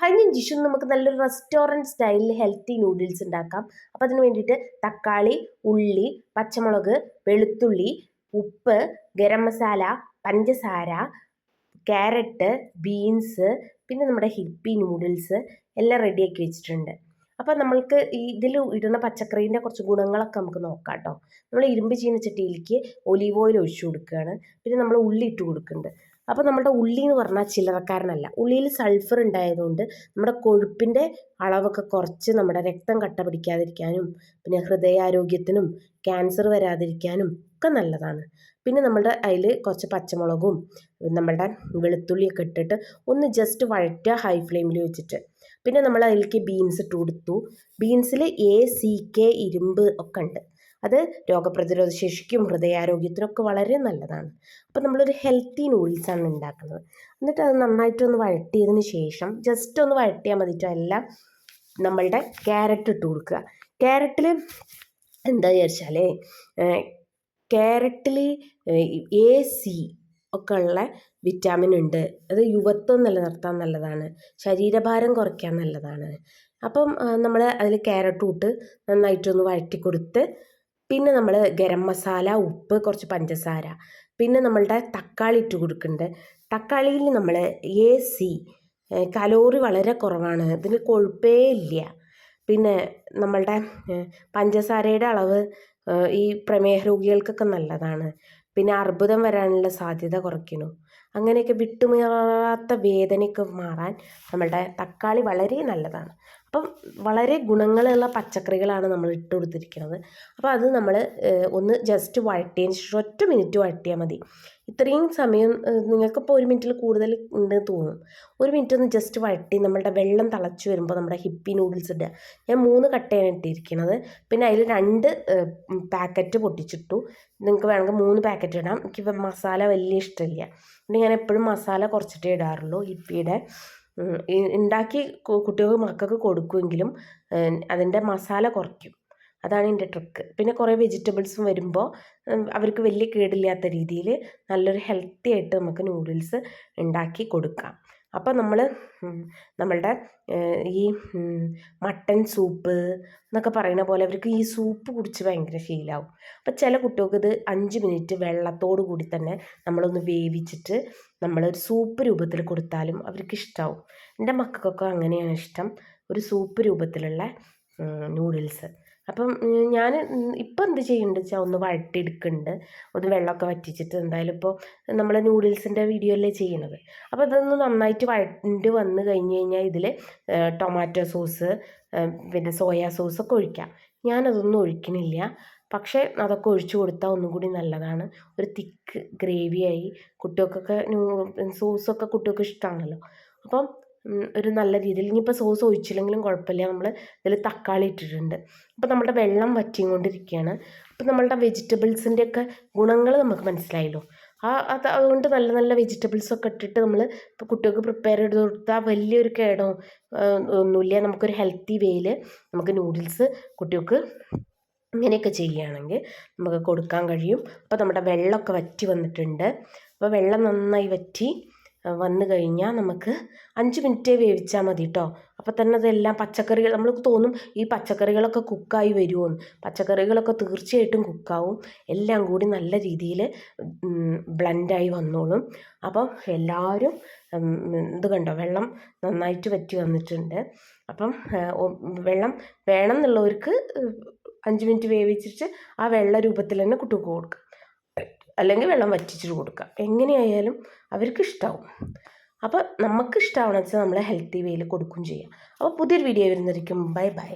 കഴിഞ്ഞ ജിഷു നമുക്ക് നല്ലൊരു റെസ്റ്റോറന്റ് സ്റ്റൈലിൽ ഹെൽത്തി നൂഡിൽസ് ഉണ്ടാക്കാം. അപ്പോൾ അതിന് വേണ്ടിയിട്ട് തക്കാളി ഉള്ളി പച്ചമുളക് വെളുത്തുള്ളി ഉപ്പ് ഗരം മസാല പഞ്ചസാര ക്യാരറ്റ് ബീൻസ് പിന്നെ നമ്മുടെ ഹിപ്പി നൂഡിൽസ് എല്ലാം റെഡിയാക്കി വെച്ചിട്ടുണ്ട്. അപ്പോൾ നമ്മൾക്ക് ഈ ഇതിൽ ഇടുന്ന പച്ചക്കറീന്റെ കുറച്ച് ഗുണങ്ങളൊക്കെ നമുക്ക് നോക്കാം കേട്ടോ. നമ്മൾ ഇരുമ്പ് ചീനച്ചട്ടിയിലേക്ക് ഒലീവ് ഓയിൽ ഒഴിച്ചു കൊടുക്കുകയാണ്. പിന്നെ നമ്മൾ ഉള്ളി ഇട്ട് കൊടുക്കുന്നുണ്ട്. അപ്പോൾ നമ്മുടെ ഉള്ളി എന്ന് പറഞ്ഞാൽ ചില്ലറക്കാരനല്ല ഉള്ളിയിൽ സൾഫർ ഉണ്ടായതുകൊണ്ട് നമ്മുടെ കൊഴുപ്പിന്റെ അളവൊക്കെ കുറച്ച് നമ്മുടെ രക്തം കട്ട പിടിക്കാതിരിക്കാനും പിന്നെ ഹൃദയാരോഗ്യത്തിനും ക്യാൻസർ വരാതിരിക്കാനും ഒക്കെ നല്ലതാണ്. പിന്നെ നമ്മുടെ അതിൽ കുറച്ച് പച്ചമുളകും നമ്മളുടെ വെളുത്തുള്ളിയൊക്കെ ഇട്ടിട്ട് ഒന്ന് ജസ്റ്റ് വഴറ്റുക ഹൈ ഫ്ലെയിമിൽ വെച്ചിട്ട്. പിന്നെ നമ്മൾ അതിലേക്ക് ബീൻസ് ഇട്ട് കൊടുത്തു. ബീൻസിൽ എ സി കെ ഇരുമ്പ് ഒക്കെ ഉണ്ട് അത് രോഗപ്രതിരോധ ശേഷിക്കും ഹൃദയാരോഗ്യത്തിനൊക്കെ വളരെ നല്ലതാണ്. അപ്പോൾ നമ്മളൊരു ഹെൽത്തി നൂഡിൽസാണ് ഉണ്ടാക്കുന്നത്. എന്നിട്ട് അത് നന്നായിട്ടൊന്ന് വഴട്ടിയതിന് ശേഷം ജസ്റ്റ് ഒന്ന് വഴട്ടിയാൽ മതിട്ടോ എല്ലാം നമ്മളുടെ ക്യാരറ്റ് ഇട്ട് കൊടുക്കുക. ക്യാരറ്റിൽ എന്താ വിചാരിച്ചാൽ ക്യാരറ്റിൽ എ സി ഒക്കെ ഉള്ള വിറ്റാമിൻ ഉണ്ട്. അത് യുവത്വം നിലനിർത്താൻ നല്ലതാണ്. ശരീരഭാരം കുറയ്ക്കാൻ നല്ലതാണ്. അപ്പം നമ്മൾ അതിൽ ക്യാരറ്റും ഇട്ട് നന്നായിട്ടൊന്ന് വഴറ്റി കൊടുത്ത് പിന്നെ നമ്മൾ ഗരം മസാല ഉപ്പ് കുറച്ച് പഞ്ചസാര. പിന്നെ നമ്മളുടെ തക്കാളി ഇട്ട് കൊടുക്കുന്നുണ്ട് തക്കാളിയിൽ നമ്മൾ എ സി കലോറി വളരെ കുറവാണ്. ഇതിന് കൊഴുപ്പേ ഇല്ല. പിന്നെ നമ്മളുടെ പഞ്ചസാരയുടെ അളവ് ഈ പ്രമേഹ രോഗികൾക്കൊക്കെ നല്ലതാണ്. പിന്നെ അർബുദം വരാനുള്ള സാധ്യത കുറയ്ക്കുന്നു അങ്ങനെയൊക്കെ വിട്ടുമാറാത്ത വേദനയ്ക്ക് മാറാൻ നമ്മളുടെ തക്കാളി വളരെ നല്ലതാണ്. അപ്പം വളരെ ഗുണങ്ങളുള്ള പച്ചക്കറികളാണ് നമ്മൾ ഇട്ട് കൊടുത്തിരിക്കുന്നത്. അപ്പോൾ അത് നമ്മൾ ഒന്ന് ജസ്റ്റ് വഴറ്റിയതിന് ശേഷം ഒറ്റ മിനിറ്റ് വഴറ്റിയാൽ മതി. ഇത്രയും സമയം നിങ്ങൾക്കിപ്പോൾ ഒരു മിനിറ്റിൽ കൂടുതൽ ഉണ്ട് തോന്നും. ഒരു മിനിറ്റ് ഒന്ന് ജസ്റ്റ് വഴറ്റി നമ്മളുടെ വെള്ളം തിളച്ച് വരുമ്പോൾ നമ്മുടെ ഹിപ്പി നൂഡിൽസ് ഇടുക. ഞാൻ മൂന്ന് കട്ടയാണ് ഇട്ടിരിക്കുന്നത്. പിന്നെ അതിൽ രണ്ട് പാക്കറ്റ് പൊട്ടിച്ചിട്ടു. നിങ്ങൾക്ക് വേണമെങ്കിൽ മൂന്ന് പാക്കറ്റ് ഇടാം. എനിക്ക് മസാല വലിയ ഇഷ്ടമില്ല. പിന്നെ ഞാൻ എപ്പോഴും മസാല കുറച്ചിട്ടേ ഇടാറുള്ളൂ ഹിപ്പിയുടെ ഉണ്ടാക്കി കുട്ടികൾക്ക് മക്കൾക്ക് കൊടുക്കുമെങ്കിലും അതിന്റെ മസാല കുറയ്ക്കും. അതാണ് എന്റെ ട്രിക്ക്. പിന്നെ കുറേ വെജിറ്റബിൾസും വരുമ്പോൾ അവർക്ക് വലിയ കേടില്ലാത്ത രീതിയിൽ നല്ലൊരു ഹെൽത്തി ആയിട്ട് നമുക്ക് നൂഡിൽസ് ഉണ്ടാക്കി കൊടുക്കാം. അപ്പോൾ നമ്മൾ നമ്മളുടെ ഈ മട്ടൻ സൂപ്പ് എന്നൊക്കെ പറയുന്ന പോലെ അവർക്ക് ഈ സൂപ്പ് കുടിച്ച് ഭയങ്കര ഫീലാവും അപ്പോൾ ചില കുട്ടികൾക്ക് ഇത് അഞ്ച് മിനിറ്റ് വെള്ളത്തോടു കൂടി തന്നെ നമ്മളൊന്ന് വേവിച്ചിട്ട് നമ്മളൊരു സൂപ്പ് രൂപത്തിൽ കൊടുത്താലും അവർക്ക് ഇഷ്ടമാവും എന്റെ മക്കൾക്കൊക്കെ അങ്ങനെയാണ് ഇഷ്ടം. ഒരു സൂപ്പ് രൂപത്തിലുള്ള നൂഡിൽസ്. അപ്പം ഞാൻ ഇപ്പം എന്ത് ചെയ്യുന്നുണ്ട് വെച്ചാൽ ഒന്ന് വഴട്ടിയെടുക്കുന്നുണ്ട് ഒന്ന് വെള്ളമൊക്കെ വറ്റിച്ചിട്ട് എന്തായാലും ഇപ്പോൾ നമ്മൾ നൂഡിൽസിന്റെ വീഡിയോ അല്ലേ ചെയ്യുന്നത്. അപ്പോൾ അതൊന്ന് നന്നായിട്ട് വഴണ്ട് വന്ന് കഴിഞ്ഞ് കഴിഞ്ഞാൽ ഇതിൽ ടൊമാറ്റോ സോസ് പിന്നെ സോയാ ഒക്കെ ഒഴിക്കാം. ഞാനതൊന്നും ഒഴിക്കണില്ല. പക്ഷേ അതൊക്കെ ഒഴിച്ചു കൊടുത്താൽ ഒന്നും കൂടി നല്ലതാണ്. ഒരു തിക്ക് ഗ്രേവിയായി. കുട്ടികൾക്കൊക്കെ സോസൊക്കെ കുട്ടികൾക്ക് ഇഷ്ടമാണല്ലോ അപ്പം ഒരു നല്ല രീതിയിൽ. ഇനിയിപ്പോൾ സോസ് ഒഴിച്ചില്ലെങ്കിലും കുഴപ്പമില്ല. നമ്മൾ ഇതിൽ തക്കാളി ഇട്ടിട്ടുണ്ട്. അപ്പോൾ നമ്മുടെ വെള്ളം വറ്റിക്കൊണ്ടിരിക്കുകയാണ്. അപ്പോൾ നമ്മളുടെ വെജിറ്റബിൾസിന്റെ ഒക്കെ ഗുണങ്ങൾ നമുക്ക് മനസ്സിലായല്ലോ. ആ അത് അതുകൊണ്ട് നല്ല നല്ല വെജിറ്റബിൾസ് ഒക്കെ ഇട്ടിട്ട് നമ്മൾ ഇപ്പോൾ കുട്ടികൾക്ക് പ്രിപ്പയർ ചെയ്ത് കൊടുത്താൽ വലിയൊരു കേടോ. ഒന്നുമില്ല. നമുക്കൊരു ഹെൽത്തി വേയിൽ നമുക്ക് നൂഡിൽസ് കുട്ടികൾക്ക് ഇങ്ങനെയൊക്കെ ചെയ്യുകയാണെങ്കിൽ നമുക്ക് കൊടുക്കാൻ കഴിയും. അപ്പോൾ നമ്മുടെ വെള്ളമൊക്കെ വറ്റി വന്നിട്ടുണ്ട്. അപ്പോൾ വെള്ളം നന്നായി വറ്റി വന്നു കഴിഞ്ഞാൽ നമുക്ക് അഞ്ച് മിനിറ്റ് വേവിച്ചാൽ മതി കേട്ടോ അപ്പോൾ തന്നെ അതെല്ലാം പച്ചക്കറികൾ നമ്മൾക്ക് തോന്നും ഈ പച്ചക്കറികളൊക്കെ കുക്കായി വരുമോയെന്ന് പച്ചക്കറികളൊക്കെ തീർച്ചയായിട്ടും കുക്കാവും. എല്ലാം കൂടി നല്ല രീതിയിൽ ബ്ലെൻഡായി വന്നോളും. അപ്പോൾ എല്ലാവരും ഇത് കണ്ടോ? വെള്ളം നന്നായിട്ട് വറ്റി വന്നിട്ടുണ്ട്. അപ്പം വെള്ളം വേണം എന്നുള്ളവർക്ക് അഞ്ച് മിനിറ്റ് വേവിച്ചിട്ട് ആ വെള്ള രൂപത്തിൽ തന്നെ കുട്ടികൾക്ക് കൊടുക്കാം. അല്ലെങ്കിൽ വെള്ളം വറ്റിച്ചിട്ട് കൊടുക്കുക. എങ്ങനെയായാലും അവർക്ക് ഇഷ്ടമാവും അപ്പോൾ നമുക്ക് ഇഷ്ടമാവണമെന്ന് വെച്ചാൽ നമ്മൾ ഹെൽത്തി വേയിൽ കൊടുക്കുകയും ചെയ്യാം. അപ്പോൾ പുതിയൊരു വീഡിയോ വരുന്നതായിരിക്കും. Bye bye